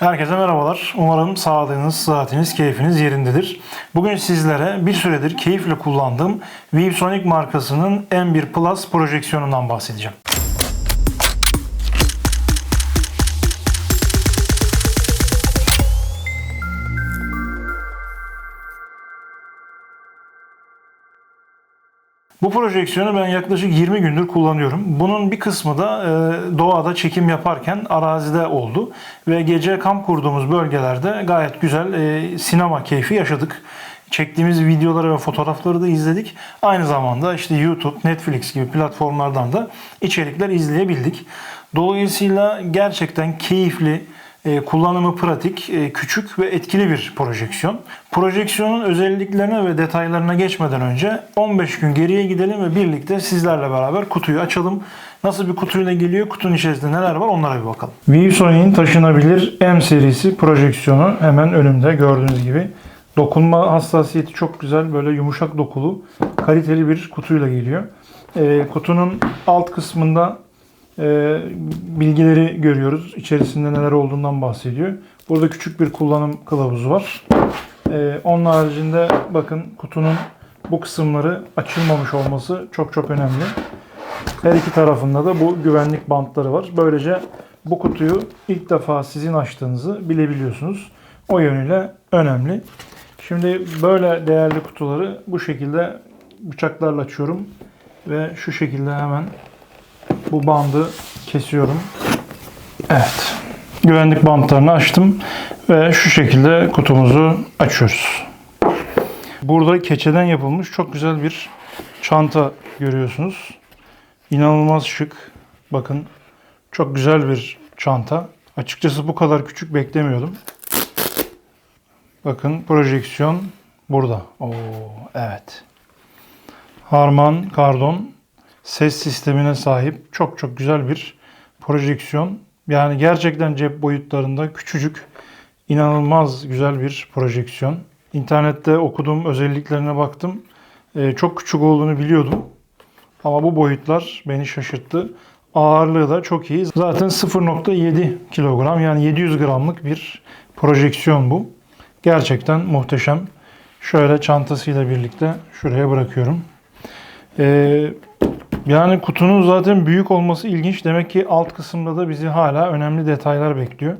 Herkese merhabalar. Umarım sağlığınız, sıhhatiniz, keyfiniz yerindedir. Bugün sizlere bir süredir keyifle kullandığım ViewSonic markasının M1 Plus projeksiyonundan bahsedeceğim. Bu projeksiyonu ben yaklaşık 20 gündür kullanıyorum. Bunun bir kısmı da e, doğada çekim yaparken arazide oldu. Ve gece kamp kurduğumuz bölgelerde gayet güzel e, sinema keyfi yaşadık. Çektiğimiz videoları ve fotoğrafları da izledik. Aynı zamanda işte YouTube, Netflix gibi platformlardan da içerikler izleyebildik. Dolayısıyla gerçekten keyifli, kullanımı pratik, e, küçük ve etkili bir projeksiyon. Projeksiyonun özelliklerine ve detaylarına geçmeden önce 15 gün geriye gidelim ve birlikte sizlerle beraber kutuyu açalım. Nasıl bir kutuyla geliyor, kutunun içerisinde neler var onlara bir bakalım. ViewSony'in taşınabilir M serisi projeksiyonu hemen önümde gördüğünüz gibi. Dokunma hassasiyeti çok güzel, böyle yumuşak dokulu, kaliteli bir kutuyla geliyor. E, kutunun alt kısmında e, bilgileri görüyoruz. İçerisinde neler olduğundan bahsediyor. Burada küçük bir kullanım kılavuzu var. E, onun haricinde bakın kutunun bu kısımları açılmamış olması çok çok önemli. Her iki tarafında da bu güvenlik bantları var. Böylece bu kutuyu ilk defa sizin açtığınızı bilebiliyorsunuz. O yönüyle önemli. Şimdi böyle değerli kutuları bu şekilde bıçaklarla açıyorum ve şu şekilde hemen bu bandı kesiyorum. Evet. Güvenlik bantlarını açtım ve şu şekilde kutumuzu açıyoruz. Burada keçeden yapılmış çok güzel bir çanta görüyorsunuz. İnanılmaz şık. Bakın çok güzel bir çanta. Açıkçası bu kadar küçük beklemiyordum. Bakın projeksiyon burada. Oo, evet. Harman Kardon ses sistemine sahip çok çok güzel bir projeksiyon. Yani gerçekten cep boyutlarında küçücük, inanılmaz güzel bir projeksiyon. İnternette okuduğum özelliklerine baktım. Ee, çok küçük olduğunu biliyordum. Ama bu boyutlar beni şaşırttı. Ağırlığı da çok iyi. Zaten 0.7 kilogram yani 700 gramlık bir projeksiyon bu. Gerçekten muhteşem. Şöyle çantasıyla birlikte şuraya bırakıyorum. Ee, yani kutunun zaten büyük olması ilginç. Demek ki alt kısımda da bizi hala önemli detaylar bekliyor.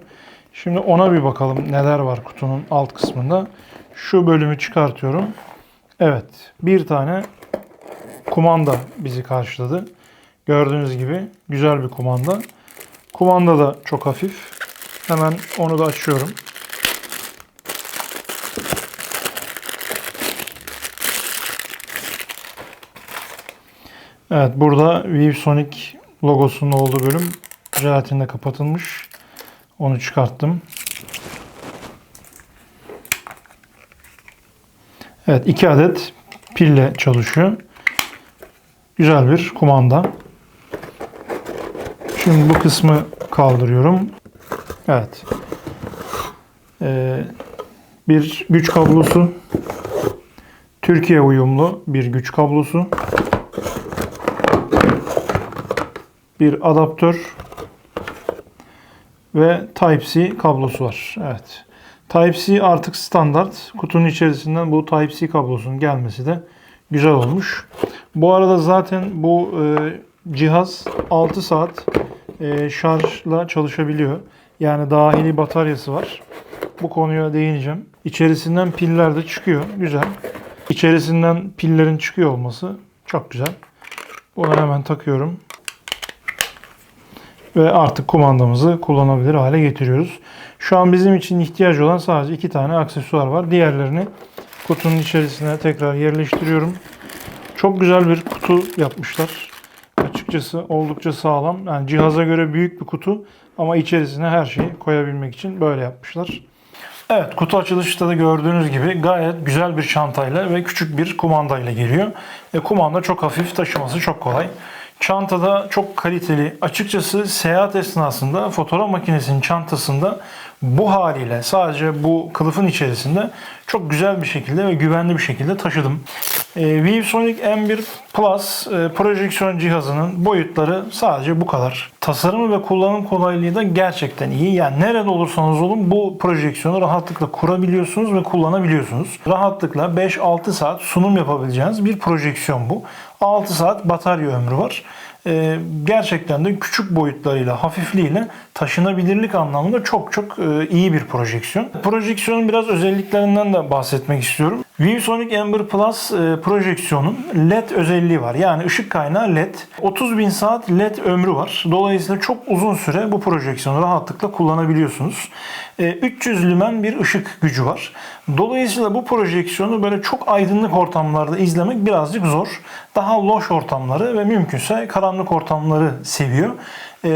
Şimdi ona bir bakalım neler var kutunun alt kısmında. Şu bölümü çıkartıyorum. Evet bir tane kumanda bizi karşıladı. Gördüğünüz gibi güzel bir kumanda. Kumanda da çok hafif. Hemen onu da açıyorum. Evet burada ViewSonic logosunun olduğu bölüm jelatinle kapatılmış. Onu çıkarttım. Evet iki adet pille çalışıyor. Güzel bir kumanda. Şimdi bu kısmı kaldırıyorum. Evet. Ee, bir güç kablosu. Türkiye uyumlu bir güç kablosu. Bir adaptör ve Type-C kablosu var. Evet. Type-C artık standart. Kutunun içerisinden bu Type-C kablosunun gelmesi de güzel olmuş. Bu arada zaten bu e, cihaz 6 saat e, şarjla çalışabiliyor. Yani dahili bataryası var. Bu konuya değineceğim. İçerisinden piller de çıkıyor. Güzel. İçerisinden pillerin çıkıyor olması çok güzel. Bunu hemen takıyorum ve artık kumandamızı kullanabilir hale getiriyoruz. Şu an bizim için ihtiyacı olan sadece iki tane aksesuar var. Diğerlerini kutunun içerisine tekrar yerleştiriyorum. Çok güzel bir kutu yapmışlar. Açıkçası oldukça sağlam. Yani cihaza göre büyük bir kutu ama içerisine her şeyi koyabilmek için böyle yapmışlar. Evet kutu açılışta da gördüğünüz gibi gayet güzel bir çantayla ve küçük bir kumandayla geliyor. E, kumanda çok hafif taşıması çok kolay. Çantada çok kaliteli. Açıkçası seyahat esnasında fotoğraf makinesinin çantasında bu haliyle sadece bu kılıfın içerisinde çok güzel bir şekilde ve güvenli bir şekilde taşıdım. E, ViewSonic M1 Plus e, projeksiyon cihazının boyutları sadece bu kadar. Tasarımı ve kullanım kolaylığı da gerçekten iyi. Yani nerede olursanız olun bu projeksiyonu rahatlıkla kurabiliyorsunuz ve kullanabiliyorsunuz. Rahatlıkla 5-6 saat sunum yapabileceğiniz bir projeksiyon bu. 6 saat batarya ömrü var. Ee, gerçekten de küçük boyutlarıyla, hafifliğiyle taşınabilirlik anlamında çok çok e, iyi bir projeksiyon. Projeksiyonun biraz özelliklerinden de bahsetmek istiyorum. ViewSonic Ember Plus e, projeksiyonun LED özelliği var. Yani ışık kaynağı LED. 30 bin saat LED ömrü var. Dolayısıyla çok uzun süre bu projeksiyonu rahatlıkla kullanabiliyorsunuz. E, 300 lümen bir ışık gücü var. Dolayısıyla bu projeksiyonu böyle çok aydınlık ortamlarda izlemek birazcık zor. Daha loş ortamları ve mümkünse karanlık ortamları seviyor. E,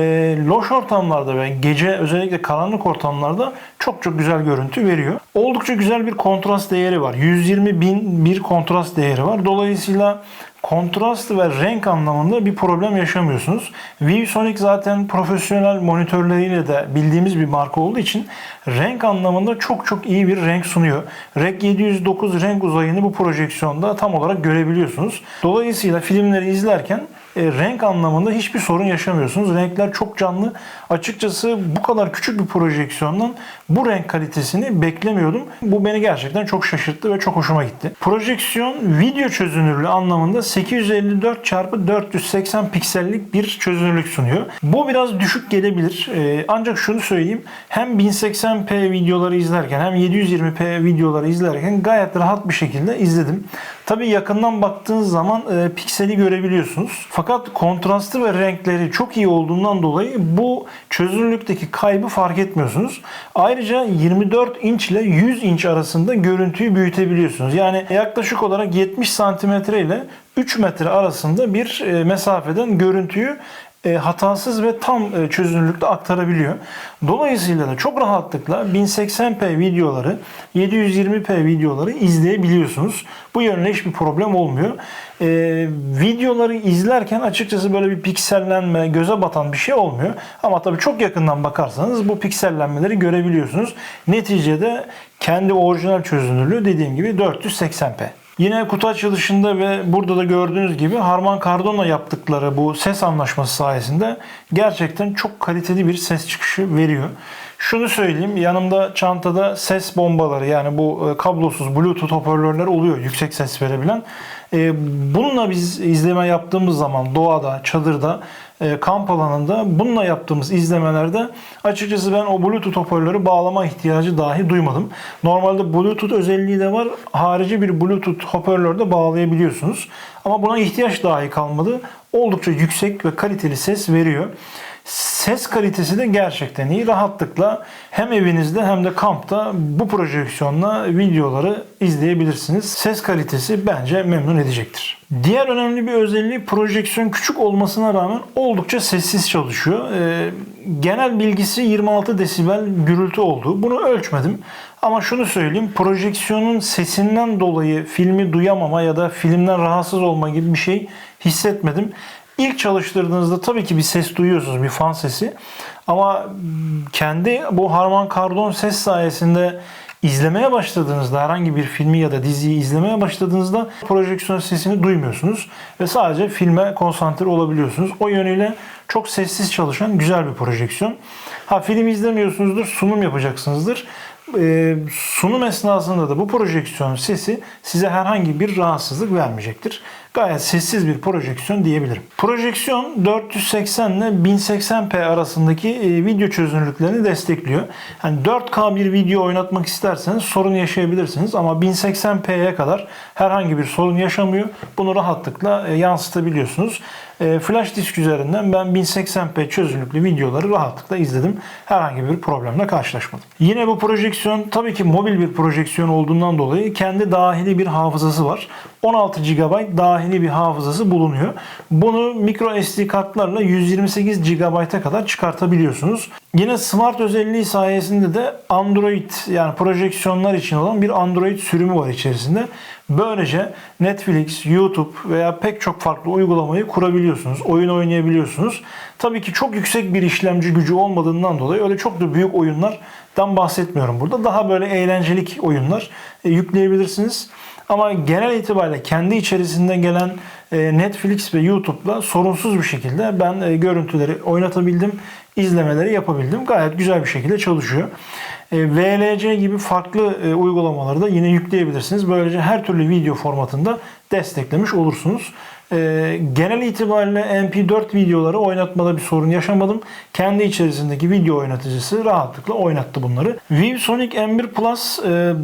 loş ortamlarda ve gece özellikle karanlık ortamlarda çok çok güzel görüntü veriyor. Oldukça güzel bir kontrast değeri var. 120 bin bir kontrast değeri var. Dolayısıyla kontrast ve renk anlamında bir problem yaşamıyorsunuz. ViewSonic zaten profesyonel monitörleriyle de bildiğimiz bir marka olduğu için renk anlamında çok çok iyi bir renk sunuyor. REC 709 renk uzayını bu projeksiyonda tam olarak görebiliyorsunuz. Dolayısıyla filmleri izlerken e, renk anlamında hiçbir sorun yaşamıyorsunuz. Renkler çok canlı. Açıkçası bu kadar küçük bir projeksiyondan bu renk kalitesini beklemiyordum. Bu beni gerçekten çok şaşırttı ve çok hoşuma gitti. Projeksiyon video çözünürlüğü anlamında 854 x 480 piksellik bir çözünürlük sunuyor. Bu biraz düşük gelebilir. E, ancak şunu söyleyeyim. Hem 1080p videoları izlerken hem 720p videoları izlerken gayet rahat bir şekilde izledim. Tabii yakından baktığınız zaman e, pikseli görebiliyorsunuz. Fakat kontrastı ve renkleri çok iyi olduğundan dolayı bu çözünürlükteki kaybı fark etmiyorsunuz. Ayrıca 24 inç ile 100 inç arasında görüntüyü büyütebiliyorsunuz. Yani yaklaşık olarak 70 santimetre ile 3 metre arasında bir e, mesafeden görüntüyü e, hatasız ve tam e, çözünürlükte aktarabiliyor. Dolayısıyla da çok rahatlıkla 1080p videoları, 720p videoları izleyebiliyorsunuz. Bu yönde hiçbir problem olmuyor. E, videoları izlerken açıkçası böyle bir piksellenme, göze batan bir şey olmuyor. Ama tabii çok yakından bakarsanız bu piksellenmeleri görebiliyorsunuz. Neticede kendi orijinal çözünürlüğü dediğim gibi 480p. Yine kutu açılışında ve burada da gördüğünüz gibi Harman Kardon'la yaptıkları bu ses anlaşması sayesinde gerçekten çok kaliteli bir ses çıkışı veriyor. Şunu söyleyeyim yanımda çantada ses bombaları yani bu e, kablosuz bluetooth hoparlörler oluyor yüksek ses verebilen. E, bununla biz izleme yaptığımız zaman doğada, çadırda, e, kamp alanında bununla yaptığımız izlemelerde açıkçası ben o bluetooth hoparlörü bağlama ihtiyacı dahi duymadım. Normalde bluetooth özelliği de var. Harici bir bluetooth hoparlör de bağlayabiliyorsunuz. Ama buna ihtiyaç dahi kalmadı. Oldukça yüksek ve kaliteli ses veriyor. Ses kalitesi de gerçekten iyi. Rahatlıkla hem evinizde hem de kampta bu projeksiyonla videoları izleyebilirsiniz. Ses kalitesi bence memnun edecektir. Diğer önemli bir özelliği projeksiyon küçük olmasına rağmen oldukça sessiz çalışıyor. Ee, genel bilgisi 26 desibel gürültü olduğu. Bunu ölçmedim. Ama şunu söyleyeyim. Projeksiyonun sesinden dolayı filmi duyamama ya da filmden rahatsız olma gibi bir şey hissetmedim. İlk çalıştırdığınızda tabii ki bir ses duyuyorsunuz, bir fan sesi. Ama kendi bu Harman Kardon ses sayesinde izlemeye başladığınızda herhangi bir filmi ya da diziyi izlemeye başladığınızda projeksiyon sesini duymuyorsunuz ve sadece filme konsantre olabiliyorsunuz. O yönüyle çok sessiz çalışan güzel bir projeksiyon. Ha film izlemiyorsunuzdur, sunum yapacaksınızdır. Ee, sunum esnasında da bu projeksiyon sesi size herhangi bir rahatsızlık vermeyecektir. Gayet sessiz bir projeksiyon diyebilirim. Projeksiyon 480 ile 1080p arasındaki e, video çözünürlüklerini destekliyor. Yani 4K bir video oynatmak isterseniz sorun yaşayabilirsiniz ama 1080p'ye kadar herhangi bir sorun yaşamıyor. Bunu rahatlıkla e, yansıtabiliyorsunuz. E, flash disk üzerinden ben 1080p çözünürlüklü videoları rahatlıkla izledim. Herhangi bir problemle karşılaşmadım. Yine bu projeksiyon tabii ki mobil bir projeksiyon olduğundan dolayı kendi dahili bir hafızası var. 16 GB dahili bir hafızası bulunuyor. Bunu micro SD kartlarla 128 GB'a kadar çıkartabiliyorsunuz. Yine smart özelliği sayesinde de Android yani projeksiyonlar için olan bir Android sürümü var içerisinde. Böylece Netflix, YouTube veya pek çok farklı uygulamayı kurabiliyorsunuz. Oyun oynayabiliyorsunuz. Tabii ki çok yüksek bir işlemci gücü olmadığından dolayı öyle çok da büyük oyunlardan bahsetmiyorum burada. Daha böyle eğlencelik oyunlar e, yükleyebilirsiniz. Ama genel itibariyle kendi içerisinde gelen e, Netflix ve YouTube'la sorunsuz bir şekilde ben e, görüntüleri oynatabildim, izlemeleri yapabildim. Gayet güzel bir şekilde çalışıyor. E, VLC gibi farklı e, uygulamaları da yine yükleyebilirsiniz. Böylece her türlü video formatında desteklemiş olursunuz. E, genel itibariyle MP4 videoları oynatmada bir sorun yaşamadım. Kendi içerisindeki video oynatıcısı rahatlıkla oynattı bunları. ViewSonic M1 Plus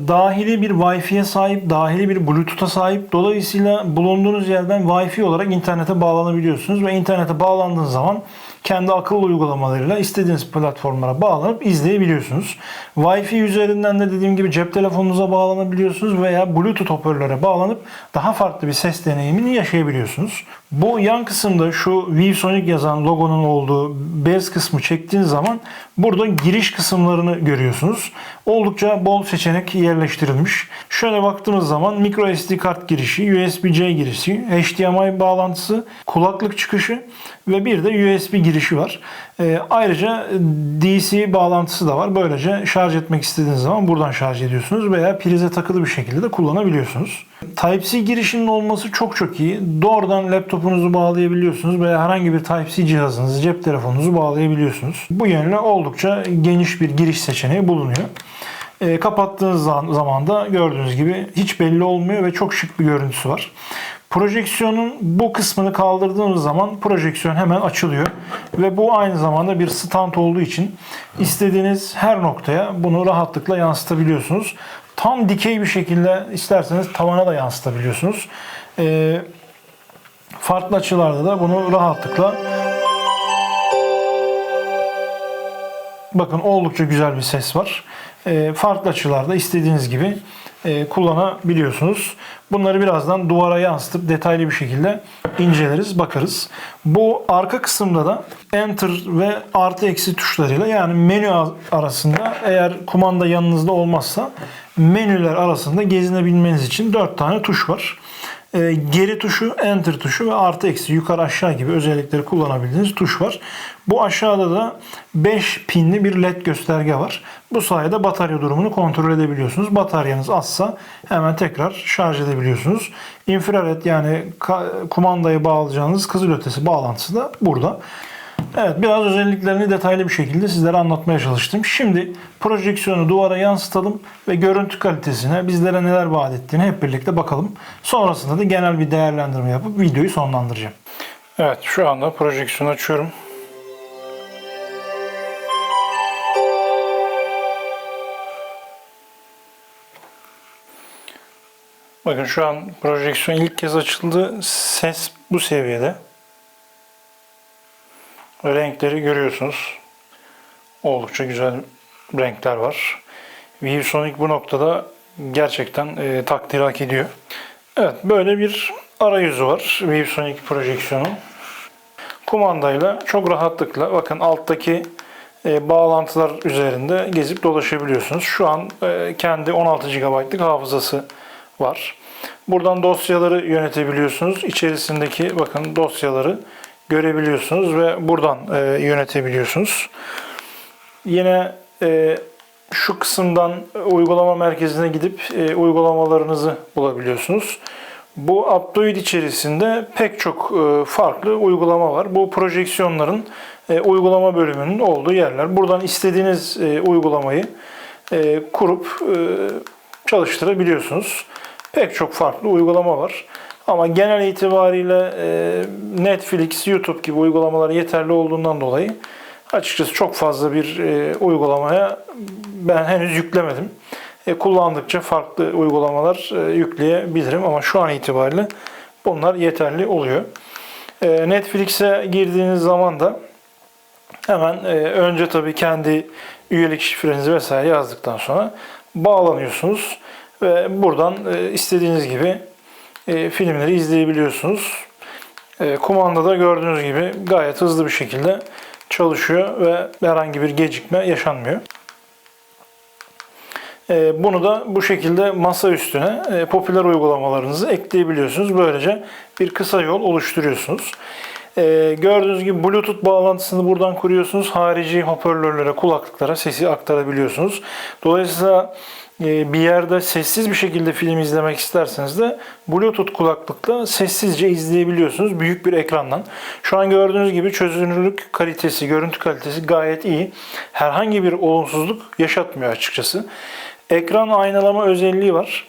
dahili bir Wi-Fi'ye sahip, dahili bir Bluetooth'a sahip. Dolayısıyla bulunduğunuz yerden Wi-Fi olarak internete bağlanabiliyorsunuz ve internete bağlandığınız zaman kendi akıllı uygulamalarıyla istediğiniz platformlara bağlanıp izleyebiliyorsunuz. Wi-Fi üzerinden de dediğim gibi cep telefonunuza bağlanabiliyorsunuz veya Bluetooth hoparlöre bağlanıp daha farklı bir ses deneyimini yaşayabiliyorsunuz. Bu yan kısımda şu ViewSonic yazan logonun olduğu bez kısmı çektiğiniz zaman burada giriş kısımlarını görüyorsunuz. Oldukça bol seçenek yerleştirilmiş. Şöyle baktığımız zaman micro SD kart girişi, USB-C girişi, HDMI bağlantısı, kulaklık çıkışı ve bir de USB girişi var. Ee, ayrıca DC bağlantısı da var. Böylece şarj etmek istediğiniz zaman buradan şarj ediyorsunuz veya prize takılı bir şekilde de kullanabiliyorsunuz. Type-C girişinin olması çok çok iyi. Doğrudan laptopunuzu bağlayabiliyorsunuz veya herhangi bir Type-C cihazınızı, cep telefonunuzu bağlayabiliyorsunuz. Bu yönle oldukça geniş bir giriş seçeneği bulunuyor. E, kapattığınız zaman da gördüğünüz gibi hiç belli olmuyor ve çok şık bir görüntüsü var. Projeksiyonun bu kısmını kaldırdığımız zaman projeksiyon hemen açılıyor. Ve bu aynı zamanda bir stand olduğu için istediğiniz her noktaya bunu rahatlıkla yansıtabiliyorsunuz. Tam dikey bir şekilde isterseniz tavana da yansıtabiliyorsunuz. E, farklı açılarda da bunu rahatlıkla Bakın oldukça güzel bir ses var. E, farklı açılarda istediğiniz gibi kullanabiliyorsunuz. Bunları birazdan duvara yansıtıp detaylı bir şekilde inceleriz, bakarız. Bu arka kısımda da Enter ve artı eksi tuşlarıyla yani menü arasında eğer kumanda yanınızda olmazsa menüler arasında gezinebilmeniz için 4 tane tuş var. E, geri tuşu, enter tuşu ve artı eksi yukarı aşağı gibi özellikleri kullanabildiğiniz tuş var. Bu aşağıda da 5 pinli bir led gösterge var. Bu sayede batarya durumunu kontrol edebiliyorsunuz. Bataryanız azsa hemen tekrar şarj edebiliyorsunuz. İnfrared yani kumandayı bağlayacağınız kızılötesi bağlantısı da burada. Evet biraz özelliklerini detaylı bir şekilde sizlere anlatmaya çalıştım. Şimdi projeksiyonu duvara yansıtalım ve görüntü kalitesine bizlere neler vaat ettiğini hep birlikte bakalım. Sonrasında da genel bir değerlendirme yapıp videoyu sonlandıracağım. Evet şu anda projeksiyonu açıyorum. Bakın şu an projeksiyon ilk kez açıldı. Ses bu seviyede renkleri görüyorsunuz. Oldukça güzel renkler var. ViewSonic bu noktada gerçekten e, takdir hak ediyor. Evet böyle bir arayüzü var ViewSonic projeksiyonun. Kumandayla çok rahatlıkla bakın alttaki e, bağlantılar üzerinde gezip dolaşabiliyorsunuz. Şu an e, kendi 16 GB'lık hafızası var. Buradan dosyaları yönetebiliyorsunuz. İçerisindeki bakın dosyaları görebiliyorsunuz ve buradan e, yönetebiliyorsunuz. Yine e, şu kısımdan uygulama merkezine gidip e, uygulamalarınızı bulabiliyorsunuz. Bu Aptoid içerisinde pek çok e, farklı uygulama var. Bu projeksiyonların e, uygulama bölümünün olduğu yerler. Buradan istediğiniz e, uygulamayı e, kurup e, çalıştırabiliyorsunuz. Pek çok farklı uygulama var. Ama genel itibariyle e, Netflix, YouTube gibi uygulamalar yeterli olduğundan dolayı açıkçası çok fazla bir e, uygulamaya ben henüz yüklemedim. E, kullandıkça farklı uygulamalar yükleyebilirim ama şu an itibariyle bunlar yeterli oluyor. Netflix'e girdiğiniz zaman da hemen önce tabii kendi üyelik şifrenizi vesaire yazdıktan sonra bağlanıyorsunuz ve buradan istediğiniz gibi e, filmleri izleyebiliyorsunuz. E, kumandada gördüğünüz gibi gayet hızlı bir şekilde çalışıyor ve herhangi bir gecikme yaşanmıyor. Ee, Bunu da bu şekilde masa üstüne e, popüler uygulamalarınızı ekleyebiliyorsunuz. Böylece bir kısa yol oluşturuyorsunuz. Ee, Gördüğünüz gibi Bluetooth bağlantısını buradan kuruyorsunuz. Harici hoparlörlere, kulaklıklara sesi aktarabiliyorsunuz. Dolayısıyla e, bir yerde sessiz bir şekilde film izlemek isterseniz de Bluetooth kulaklıkla sessizce izleyebiliyorsunuz büyük bir ekrandan. Şu an gördüğünüz gibi çözünürlük kalitesi, görüntü kalitesi gayet iyi. Herhangi bir olumsuzluk yaşatmıyor açıkçası. Ekran aynalama özelliği var.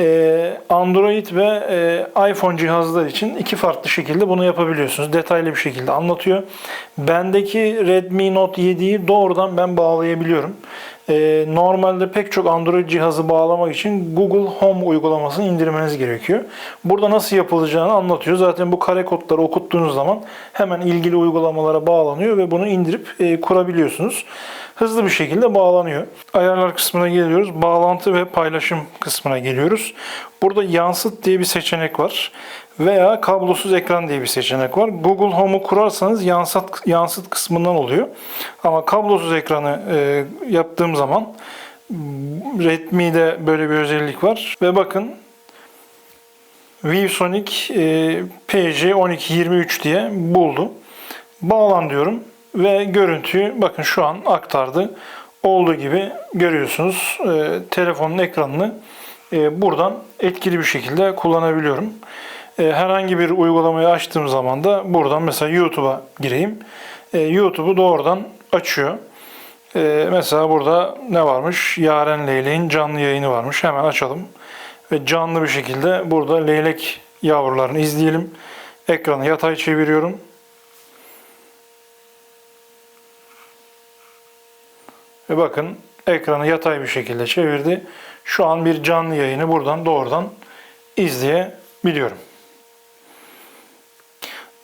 Ee, Android ve e, iPhone cihazlar için iki farklı şekilde bunu yapabiliyorsunuz. Detaylı bir şekilde anlatıyor. Bendeki Redmi Note 7'yi doğrudan ben bağlayabiliyorum. Ee, normalde pek çok Android cihazı bağlamak için Google Home uygulamasını indirmeniz gerekiyor. Burada nasıl yapılacağını anlatıyor. Zaten bu kare kodları okuttuğunuz zaman hemen ilgili uygulamalara bağlanıyor ve bunu indirip e, kurabiliyorsunuz. Hızlı bir şekilde bağlanıyor. Ayarlar kısmına geliyoruz. Bağlantı ve paylaşım kısmına geliyoruz. Burada yansıt diye bir seçenek var. Veya kablosuz ekran diye bir seçenek var. Google Home'u kurarsanız yansıt, yansıt kısmından oluyor. Ama kablosuz ekranı e, yaptığım zaman Redmi'de böyle bir özellik var. Ve bakın ViewSonic e, PJ1223 diye buldu. Bağlan diyorum ve görüntüyü bakın şu an aktardı. Olduğu gibi görüyorsunuz e, telefonun ekranını e, buradan etkili bir şekilde kullanabiliyorum. E, herhangi bir uygulamayı açtığım zaman da buradan mesela YouTube'a gireyim. E, YouTube'u doğrudan açıyor. E, mesela burada ne varmış? Yaren Leylek'in canlı yayını varmış. Hemen açalım. Ve canlı bir şekilde burada leylek yavrularını izleyelim. Ekranı yatay çeviriyorum. Ve bakın ekranı yatay bir şekilde çevirdi. Şu an bir canlı yayını buradan doğrudan izleyebiliyorum.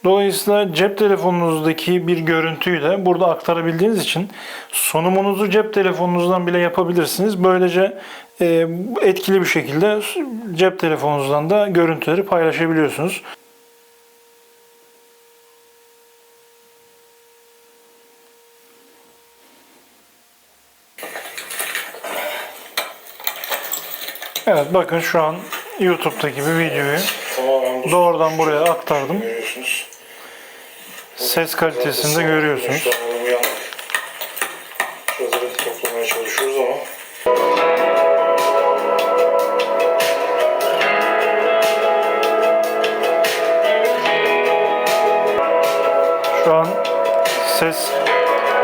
Dolayısıyla cep telefonunuzdaki bir görüntüyü de burada aktarabildiğiniz için sunumunuzu cep telefonunuzdan bile yapabilirsiniz. Böylece e, etkili bir şekilde cep telefonunuzdan da görüntüleri paylaşabiliyorsunuz. Evet bakın şu an YouTube'daki bir videoyu doğrudan buraya aktardım. Ses kalitesini de görüyorsunuz. Şu an ses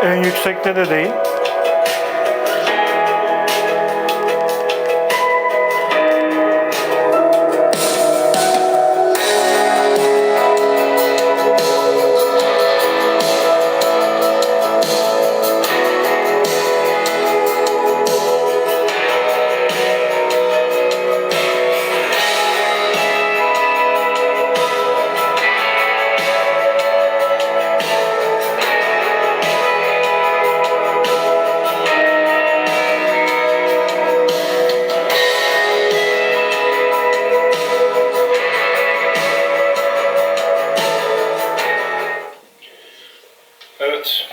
en yüksekte de değil.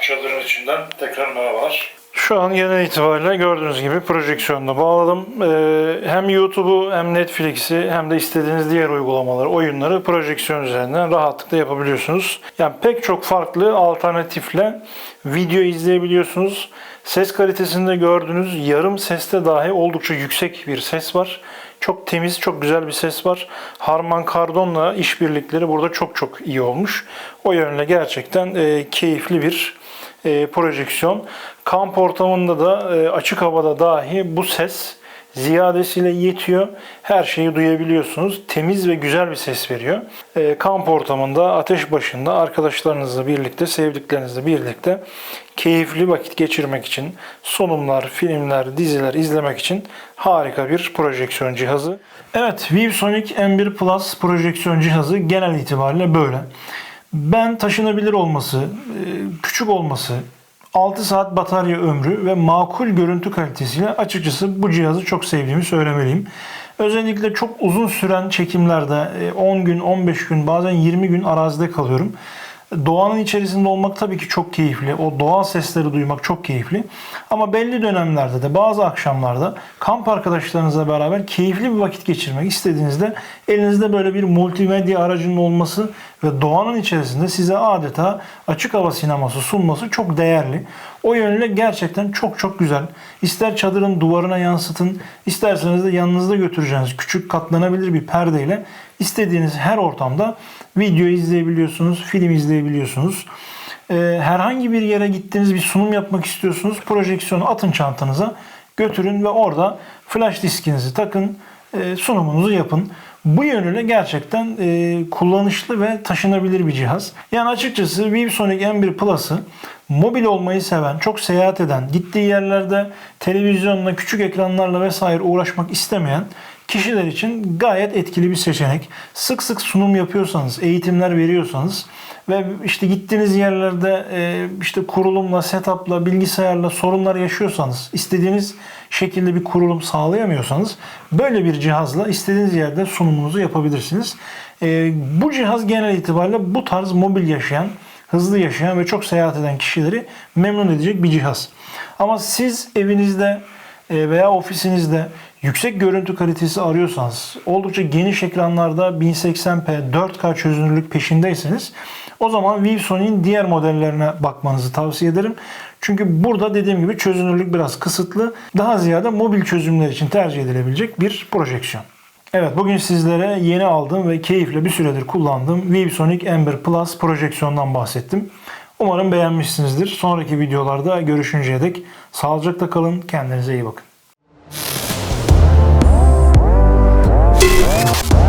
Çadırın içinden tekrar merhabalar. Şu an genel itibariyle gördüğünüz gibi projeksiyonla bağladım. Ee, hem YouTube'u hem Netflix'i hem de istediğiniz diğer uygulamaları, oyunları projeksiyon üzerinden rahatlıkla yapabiliyorsunuz. Yani pek çok farklı alternatifle video izleyebiliyorsunuz. Ses kalitesinde gördüğünüz yarım seste dahi oldukça yüksek bir ses var. Çok temiz, çok güzel bir ses var. Harman Kardon'la işbirlikleri burada çok çok iyi olmuş. O yönle gerçekten e, keyifli bir e, projeksiyon. Kamp ortamında da e, açık havada dahi bu ses ziyadesiyle yetiyor. Her şeyi duyabiliyorsunuz. Temiz ve güzel bir ses veriyor. E, kamp ortamında, ateş başında arkadaşlarınızla birlikte, sevdiklerinizle birlikte keyifli vakit geçirmek için sunumlar, filmler, diziler izlemek için harika bir projeksiyon cihazı. Evet, ViewSonic M1 Plus projeksiyon cihazı genel itibariyle böyle. Ben taşınabilir olması, e, küçük olması, 6 saat batarya ömrü ve makul görüntü kalitesiyle açıkçası bu cihazı çok sevdiğimi söylemeliyim. Özellikle çok uzun süren çekimlerde e, 10 gün, 15 gün, bazen 20 gün arazide kalıyorum. Doğanın içerisinde olmak tabii ki çok keyifli. O doğal sesleri duymak çok keyifli. Ama belli dönemlerde de bazı akşamlarda kamp arkadaşlarınızla beraber keyifli bir vakit geçirmek istediğinizde elinizde böyle bir multimedya aracının olması ve doğanın içerisinde size adeta açık hava sineması sunması çok değerli. O yönüyle gerçekten çok çok güzel. İster çadırın duvarına yansıtın, isterseniz de yanınızda götüreceğiniz küçük katlanabilir bir perdeyle istediğiniz her ortamda video izleyebiliyorsunuz, film izleyebiliyorsunuz. Ee, herhangi bir yere gittiniz bir sunum yapmak istiyorsunuz. Projeksiyonu atın çantanıza götürün ve orada flash diskinizi takın, e, sunumunuzu yapın. Bu yönüyle gerçekten e, kullanışlı ve taşınabilir bir cihaz. Yani açıkçası ViewSonic M1 Plus'ı mobil olmayı seven, çok seyahat eden, gittiği yerlerde televizyonla, küçük ekranlarla vesaire uğraşmak istemeyen kişiler için gayet etkili bir seçenek. Sık sık sunum yapıyorsanız, eğitimler veriyorsanız ve işte gittiğiniz yerlerde e, işte kurulumla, setupla, bilgisayarla sorunlar yaşıyorsanız, istediğiniz şekilde bir kurulum sağlayamıyorsanız böyle bir cihazla istediğiniz yerde sunumunuzu yapabilirsiniz. E, bu cihaz genel itibariyle bu tarz mobil yaşayan, hızlı yaşayan ve çok seyahat eden kişileri memnun edecek bir cihaz. Ama siz evinizde e, veya ofisinizde yüksek görüntü kalitesi arıyorsanız, oldukça geniş ekranlarda 1080p 4K çözünürlük peşindeyseniz o zaman ViewSony'in diğer modellerine bakmanızı tavsiye ederim. Çünkü burada dediğim gibi çözünürlük biraz kısıtlı. Daha ziyade mobil çözümler için tercih edilebilecek bir projeksiyon. Evet bugün sizlere yeni aldığım ve keyifle bir süredir kullandığım ViewSonic M1 Plus projeksiyondan bahsettim. Umarım beğenmişsinizdir. Sonraki videolarda görüşünceye dek sağlıcakla kalın. Kendinize iyi bakın. Bye.